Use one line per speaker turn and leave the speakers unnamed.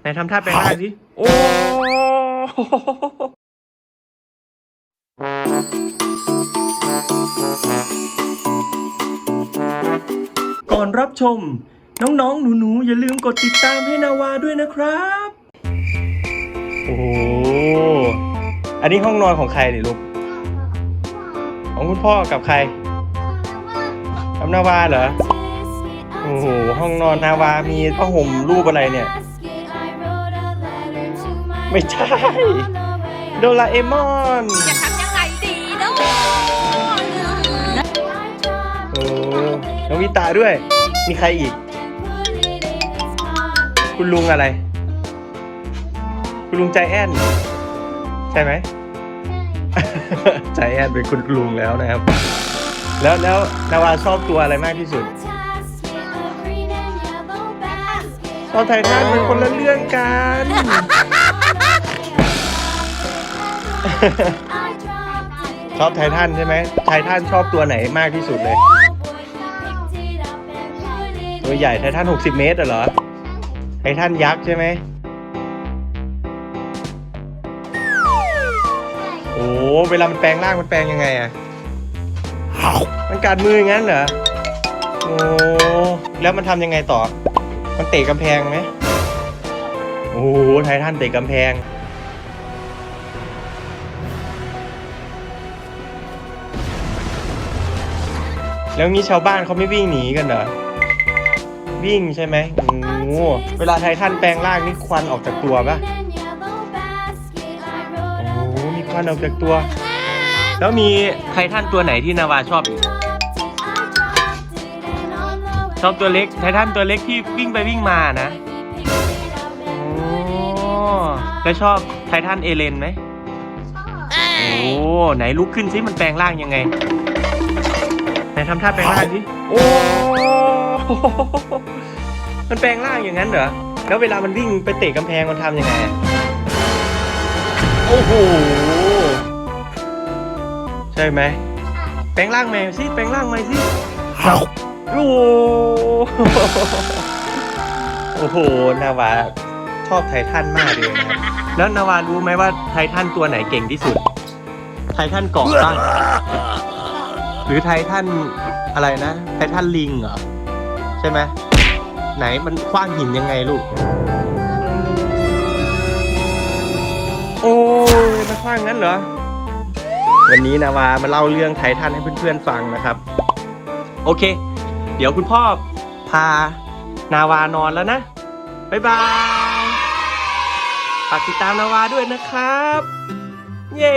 ไหนทำท่าแปลงร่างสิโอ้ก่อนรับชม น้องๆ หนูๆ อย่าลืมกดติดตามให้นาวาด้วยนะครับ โอ้โหอันนี้ห้องนอนของใครเนี่ยลูก ของคุณพ่อกับใครกับนาวาเหรอ โอ้โห ห้องนอนนาวามีผ้าห่มรูปอะไรเนี่ย ไม่ใช่ โดราเอมอน
จะทำยังไงดีเนาะ
โอ้น้องวิตาด้วย มีใครอีก คุณลุงอะไร คุณลุงใจแอน ใช่ไหม ใจแอนเป็นคุณลุงแล้วนะครับ แล้วแล้วนาวาชอบตัวอะไรมากที่สุดชอบไททันเป็นคนละเรื่องกัน ชอบไททันใช่ไหมไททันชอบตัวไหนมากที่สุดเลย ตัวใหญ่ไททัน 60 เมตรเหรอ ไททันยักษ์ใช่ไหมโอ้เวลามันแปลงร่างมันแปลงยังไงอะมันกัดมืออย่างนั้นเหรอ โอ้แล้วมันทำยังไงต่อ มันเตะกำแพงไหมโอ้โหไททันเตะกำแพง แล้วงี้ชาวบ้านเขาไม่วิ่งหนีกันเหรอ วิ่งใช่ไหมโอ้โหเวลาไททันแปลงร่างนี่ควันออกจากตัวปะโอ้โหมีควันออกจากตัว แล้วมีไททันตัวไหนที่นาวาชอบอีกชอบตัวเล็กไททันตัวเล็กที่วิ่งไปวิ่งมานะโอ้แล้วชอบไททันเอเลนไหมโอ้ ไหนลุกขึ้นซิมันแปลงร่างยังไง นทำท่าแปลงร่างสิโอ้มันแปลงร่างอย่างนั้นเหรอ แล้วเวลามันวิ่งไปเตะกำแพงมันทำยังไงอะโอ้โห ใช่ไหม แปลงร่างแมวสิ แปลงร่างไหมสิโอ้โหโอ้โห นาวาชอบไททันมากเลยนะครับแล้วนาวารู้ไหมว่าไททันตัวไหนเก่งที่สุด ไททันเกาะป่ะ หรือไททันอะไรนะไททันลิงเหรอ ใช่ไหมไหนมันคว้างหินยังไงลูก โอ้ยมันคว้างงั้นเหรอ วันนี้นาวามาเล่าเรื่องไททันให้เพื่อนๆฟังนะครับ โอเค เดี๋ยวคุณพ่อพานาวานอนแล้วนะบ๊ายบายฝากติดตามนาวาด้วยนะครับ เย้